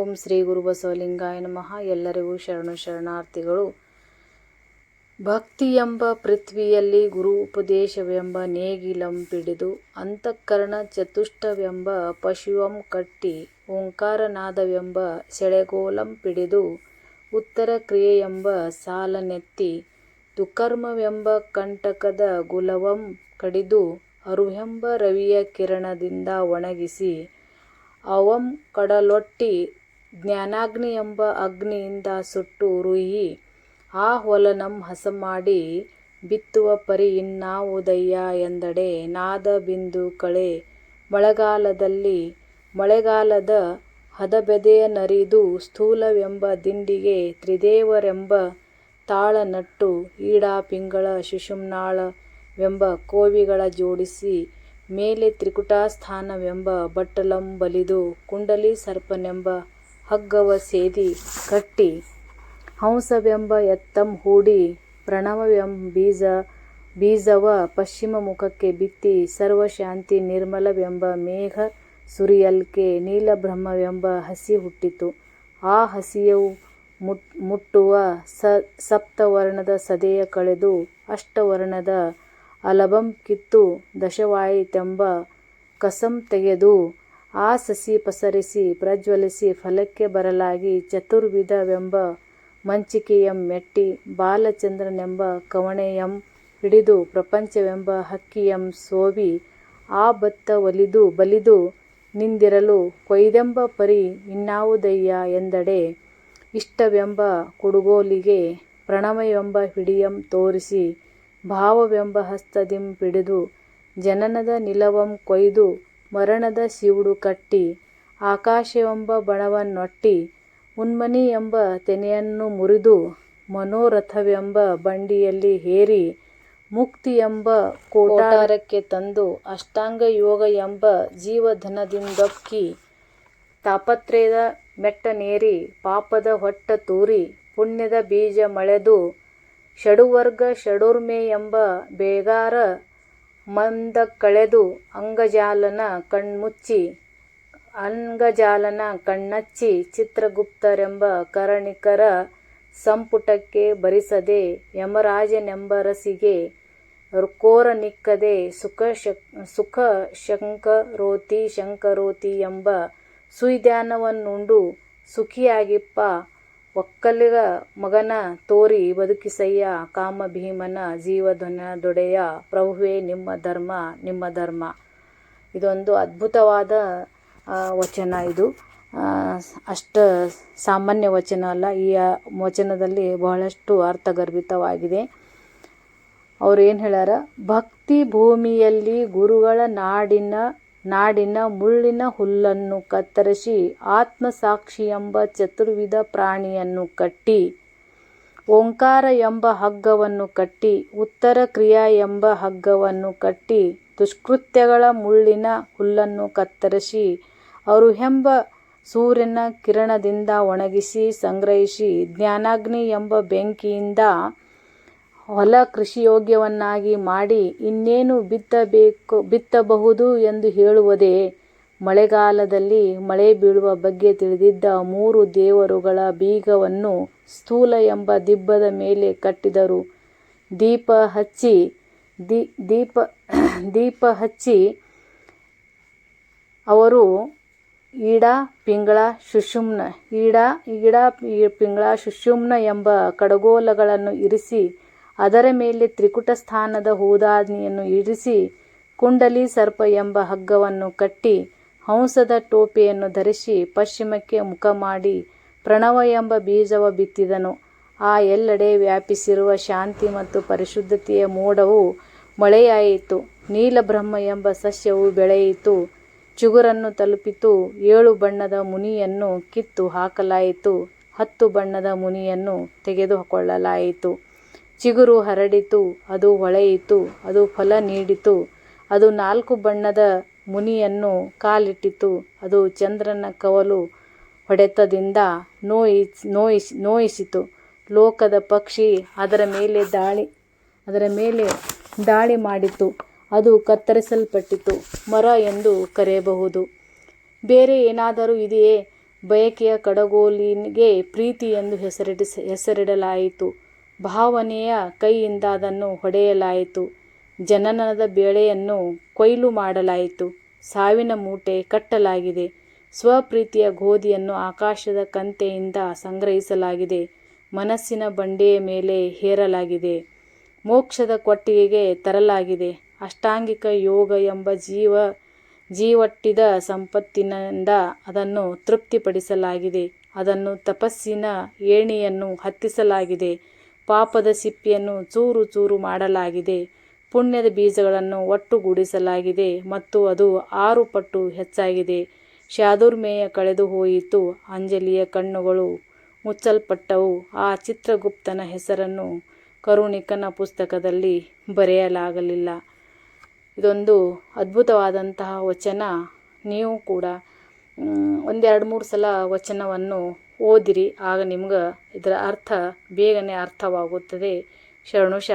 ಓಂ ಶ್ರೀ ಗುರು ಬಸವಲಿಂಗಾಯ ನಮಃ. ಎಲ್ಲರಿಗೂ ಶರಣು ಶರಣಾರ್ಥಿಗಳು. ಭಕ್ತಿ ಎಂಬ ಪೃಥ್ವಿಯಲ್ಲಿ ಗುರು ಉಪದೇಶವೆಂಬ ನೇಗಿಲಂ ಪಿಡಿದು ಅಂತಃಕರಣ ಚತುಷ್ಟವೆಂಬ ಪಶುವಂ ಕಟ್ಟಿ ಓಂಕಾರನಾದವೆಂಬ ಸೆಳೆಗೋಲಂ ಪಿಡಿದು ಉತ್ತರ ಕ್ರಿಯೆ ಎಂಬ ಸಾಲನೆತ್ತಿ ದುಕರ್ಮವೆಂಬ ಕಂಟಕದ ಗುಲವಂ ಕಡಿದು ಅರುಹೆಂಬ ರವಿಯ ಕಿರಣದಿಂದ ಒಣಗಿಸಿ ಅವಂ ಕಡಲೊಟ್ಟಿ ಜ್ಞಾನಾಗ್ನಿಯೆಂಬ ಅಗ್ನಿಯಿಂದ ಸುಟ್ಟು ರುಯಿ, ಆ ಹೊಲನಂ ಹಸಮಾಡಿ, ಬಿತ್ತುವ ಪರಿ ಇನ್ನಾವುದಯ್ಯ ಎಂದಡೆ ನಾದ ಬಿಂದು ಕಳೆ, ಮಳೆಗಾಲದಲ್ಲಿ ಮಳೆಗಾಲದ ಹದಬೆದೆಯ ನರಿದು ಸ್ಥೂಲವೆಂಬ ದಿಂಡಿಗೆ ತ್ರಿದೇವರೆಂಬ ತಾಳ ನಟ್ಟು ಈಡಾ ಪಿಂಗಳ ಸುಷುಮ್ನಾಳವೆಂಬ ಕೋವಿಗಳ ಜೋಡಿಸಿ, ಮೇಲೆ ತ್ರಿಕುಟಾಸ್ಥಾನವೆಂಬ ಬಟ್ಟಲಂ ಬಲಿದು, ಕುಂಡಲಿ ಸರ್ಪನೆಂಬ ಹಗ್ಗವ ಸೇದಿ ಕಟ್ಟಿ ಹಂಸವೆಂಬ ಎತ್ತಂ ಹೂಡಿ ಪ್ರಣವವೆಂಬ ಬೀಜ ಬೀಜವ ಪಶ್ಚಿಮ ಮುಖಕ್ಕೆ ಬಿತ್ತಿ ಸರ್ವಶಾಂತಿ ನಿರ್ಮಲವೆಂಬ ಮೇಘ ಸುರಿಯಲ್ಕೆ ನೀಲಬ್ರಹ್ಮವೆಂಬ ಹಸಿ ಹುಟ್ಟಿತು. ಆ ಹಸಿಯು ಮುಟ್ ಮುಟ್ಟುವ ಸ ಸಪ್ತವರ್ಣದ ಸದೆಯ ಕಳೆದು ಅಷ್ಟವರ್ಣದ ಅಲಭಂ ಕಿತ್ತು ದಶವಾಯಿತೆಂಬ ಕಸಂ ತೆಗೆದು ಆ ಸಸಿ ಪಸರಿಸಿ ಪ್ರಜ್ವಲಿಸಿ ಫಲಕ್ಕೆ ಬರಲಾಗಿ ಚತುರ್ವಿಧವೆಂಬ ಮಂಚಿಕೆಯಂ ಮೆಟ್ಟಿ ಬಾಲಚಂದ್ರನೆಂಬ ಕವಣೆಯಂ ಹಿಡಿದು ಪ್ರಪಂಚವೆಂಬ ಹಕ್ಕಿಯಂ ಸೋವಿ ಆ ಬತ್ತ ಒಲಿದು ಬಲಿದು ನಿಂದಿರಲು ಕೊಯ್ದೆಂಬ ಪರಿ ಇನ್ನಾವುದಯ್ಯ ಎಂದಡೆ ಇಷ್ಟವೆಂಬ ಕುಡುಗೋಲಿಗೆ ಪ್ರಣವವೆಂಬ ಹಿಡಿಯಂ ತೋರಿಸಿ ಭಾವವೆಂಬ ಹಸ್ತದಿಂ ಪಿಡಿದು ಜನನದ ನಿಲವಂ ಕೊಯ್ದು ಮರಣದ ಸಿವುಡು ಕಟ್ಟಿ, ಆಕಾಶವೆಂಬ ಬಣವನ್ನೊಟ್ಟಿ, ಉನ್ಮನಿ ಎಂಬ ತೆನೆಯನ್ನು ಮುರಿದು, ಮನೋರಥವೆಂಬ ಬಂಡಿಯಲ್ಲಿ ಹೇರಿ ಎಂಬ ಕೋಟಾರಕ್ಕೆ ತಂದು, ಅಷ್ಟಾಂಗ ಯೋಗ ಎಂಬ ಜೀವಧನದಿಂದೊಕ್ಕಿ, ತಾಪತ್ರಯದ ಮೆಟ್ಟನೇರಿ ಪಾಪದ ಹೊಟ್ಟ ತೂರಿ, ಪುಣ್ಯದ ಬೀಜ ಮಳೆದು, ಷಡುವರ್ಗ ಷಡುರ್ಮೆ ಎಂಬ ಬೇಗಾರ ಮಂದಕಳೆದು ಅಂಗಜಾಲನ ಕಣ್ಮುಚ್ಚಿ, ಅಂಗಜಾಲನ ಕಣ್ಣಚ್ಚಿ ಚಿತ್ರಗುಪ್ತರೆಂಬ ಕರಣಿಕರ ಸಂಪುಟಕ್ಕೆ ಬರಿಸದೆ ಯಮರಾಜನೆಂಬರಸಿಗೆ ಕೋರನಿಕ್ಕದೆ ಸುಖ ಸುಖ ಶಂಕರೋತಿ ಶಂಕರೋತಿ ಎಂಬ ಸುಯ್ದಾನವನ್ನುಂಡು ಸುಖಿಯಾಗಿಪ್ಪ ಒಕ್ಕಲಿಗ ಮಗನ ತೋರಿ ಬದುಕಿಸಯ್ಯ ಕಾಮಭೀಮನ ಜೀವಧನದೊಡೆಯ ಪ್ರಭುವೇ ನಿಮ್ಮ ಧರ್ಮ ನಿಮ್ಮ ಧರ್ಮ. ಇದೊಂದು ಅದ್ಭುತವಾದ ವಚನ ಇದು. ಅಷ್ಟ ಸಾಮಾನ್ಯ ವಚನ ಅಲ್ಲ, ಈ ವಚನದಲ್ಲಿ ಬಹಳಷ್ಟು ಅರ್ಥಗರ್ಭಿತವಾಗಿದೆ. ಅವ್ರು ಏನು ಹೇಳ್ಯಾರ? ಭಕ್ತಿ ಭೂಮಿಯಲ್ಲಿ ಗುರುಗಳ ನಾಡಿನ ನಾಡಿನ ಮುಳ್ಳಿನ ಹುಲ್ಲನ್ನು ಕತ್ತರಿಸಿ ಆತ್ಮಸಾಕ್ಷಿ ಎಂಬ ಚತುರ್ವಿಧ ಪ್ರಾಣಿಯನ್ನು ಕಟ್ಟಿ, ಓಂಕಾರ ಎಂಬ ಹಗ್ಗವನ್ನು ಕಟ್ಟಿ, ಉತ್ತರ ಕ್ರಿಯಾ ಎಂಬ ಹಗ್ಗವನ್ನು ಕಟ್ಟಿ, ದುಷ್ಕೃತ್ಯಗಳ ಮುಳ್ಳಿನ ಹುಲ್ಲನ್ನು ಕತ್ತರಿಸಿ ಅವರು ಎಂಬ ಸೂರ್ಯನ ಕಿರಣದಿಂದ ಒಣಗಿಸಿ, ಸಂಗ್ರಹಿಸಿ, ಜ್ಞಾನಾಗ್ನಿ ಎಂಬ ಬೆಂಕಿಯಿಂದ ಹೊಲ ಕೃಷಿಯೋಗ್ಯವನ್ನಾಗಿ ಮಾಡಿ ಇನ್ನೇನು ಬಿತ್ತಬೇಕು, ಬಿತ್ತಬಹುದು ಎಂದು ಹೇಳುವುದೇ ಮಳೆಗಾಲದಲ್ಲಿ ಮಳೆ ಬೀಳುವ ಬಗ್ಗೆ ತಿಳಿದಿದ್ದ ಮೂರು ದೇವರುಗಳ ಬೀಗವನ್ನು ಸ್ಥೂಲ ಎಂಬ ದಿಬ್ಬದ ಮೇಲೆ ಕಟ್ಟಿದರು. ದೀಪ ಹಚ್ಚಿ ದೀಪ ದೀಪ ಹಚ್ಚಿ ಅವರು ಈಡ, ಪಿಂಗಳ, ಶುಶುಮ್ನ, ಈಡ ಈಡ, ಪಿಂಗಳ, ಶುಶುಮ್ನ ಎಂಬ ಕಡಗೋಲಗಳನ್ನು ಇರಿಸಿ ಅದರ ಮೇಲೆ ತ್ರಿಕುಟ ಸ್ಥಾನದ ಹೂದಾದ್ನಿಯನ್ನು ಇರಿಸಿ ಕುಂಡಲಿ ಸರ್ಪ ಎಂಬ ಹಗ್ಗವನ್ನು ಕಟ್ಟಿ ಹಂಸದ ಟೋಪಿಯನ್ನು ಧರಿಸಿ ಪಶ್ಚಿಮಕ್ಕೆ ಮುಖ ಮಾಡಿ ಪ್ರಣವ ಎಂಬ ಬೀಜವ ಬಿತ್ತಿದನು. ಆ ಎಲ್ಲೆಡೆ ವ್ಯಾಪಿಸಿರುವ ಶಾಂತಿ ಮತ್ತು ಪರಿಶುದ್ಧತೆಯ ಮೋಡವು ಮಳೆಯಾಯಿತು. ನೀಲಬ್ರಹ್ಮ ಎಂಬ ಸಸ್ಯವು ಬೆಳೆಯಿತು. ಚಿಗುರನ್ನು ತಲುಪಿತು. ಏಳು ಬಣ್ಣದ ಮುನಿಯನ್ನು ಕಿತ್ತು ಹಾಕಲಾಯಿತು. ಹತ್ತು ಬಣ್ಣದ ಮುನಿಯನ್ನು ತೆಗೆದುಕೊಳ್ಳಲಾಯಿತು. ಚಿಗುರು ಹರಡಿತು, ಅದು ಹೊಳೆಯಿತು, ಅದು ಫಲ ನೀಡಿತು. ಅದು ನಾಲ್ಕು ಬಣ್ಣದ ಮುನಿಯನ್ನು ಕಾಲಿಟ್ಟಿತು, ಅದು ಚಂದ್ರನ ಕವಲು ಹೊಡೆತದಿಂದ ನೋಯಿ ನೋಯಿಸಿ ನೋಯಿಸಿತು. ಲೋಕದ ಪಕ್ಷಿ ಅದರ ಮೇಲೆ ದಾಳಿ, ಅದರ ಮೇಲೆ ದಾಳಿ ಮಾಡಿತು, ಅದು ಕತ್ತರಿಸಲ್ಪಟ್ಟಿತು, ಮರ ಎಂದು ಕರೆಯಬಹುದು. ಬೇರೆ ಏನಾದರೂ ಇದೆಯೇ? ಬಯಕೆಯ ಕಡಗೋಲಿಗೆ ಪ್ರೀತಿ ಎಂದು ಹೆಸರಿಡಿಸ, ಹೆಸರಿಡಲಾಯಿತು. ಭಾವನೆಯ ಕೈಯಿಂದ ಅದನ್ನು ಹೊಡೆಯಲಾಯಿತು. ಜನನದ ಬೇಳೆಯನ್ನು ಕೊಯ್ಲು ಮಾಡಲಾಯಿತು. ಸಾವಿನ ಮೂಟೆ ಕಟ್ಟಲಾಗಿದೆ. ಸ್ವಪ್ರೀತಿಯ ಗೋಧಿಯನ್ನು ಆಕಾಶದ ಕಂತೆಯಿಂದ ಸಂಗ್ರಹಿಸಲಾಗಿದೆ. ಮನಸ್ಸಿನ ಬಂಡೆಯ ಮೇಲೆ ಹೇರಲಾಗಿದೆ. ಮೋಕ್ಷದ ಕೊಟ್ಟಿಗೆಗೆ ತರಲಾಗಿದೆ. ಅಷ್ಟಾಂಗಿಕ ಯೋಗ ಎಂಬ ಜೀವ, ಜೀವಟ್ಟಿದ ಸಂಪತ್ತಿನಿಂದ ಅದನ್ನು ತೃಪ್ತಿಪಡಿಸಲಾಗಿದೆ. ಅದನ್ನು ತಪಸ್ಸಿನ ಏಣಿಯನ್ನು ಹತ್ತಿಸಲಾಗಿದೆ. ಪಾಪದ ಸಿಪ್ಪಿಯನ್ನು ಚೂರು ಚೂರು ಮಾಡಲಾಗಿದೆ. ಪುಣ್ಯದ ಬೀಜಗಳನ್ನು ಒಟ್ಟುಗೂಡಿಸಲಾಗಿದೆ ಮತ್ತು ಅದು ಆರು ಪಟ್ಟು ಹೆಚ್ಚಾಗಿದೆ. ಶಾದುರ್ಮೇಯ ಕಳೆದು ಹೋಯಿತು. ಅಂಜಲಿಯ ಕಣ್ಣುಗಳು ಮುಚ್ಚಲ್ಪಟ್ಟವು. ಆ ಚಿತ್ರಗುಪ್ತನ ಹೆಸರನ್ನು ಕರುಣಿಕನ ಪುಸ್ತಕದಲ್ಲಿ ಬರೆಯಲಾಗಲಿಲ್ಲ. ಇದೊಂದು ಅದ್ಭುತವಾದಂತಹ ವಚನ. ನೀವು ಕೂಡ ಒಂದೆರಡು ಮೂರು ಸಲ ವಚನವನ್ನು ಓದಿರಿ. ಆಗ ನಿಮ್ಗೆ ಇದರ ಅರ್ಥ ಬೇಗನೆ ಅರ್ಥವಾಗುತ್ತದೆ. ಶರಣು ಶ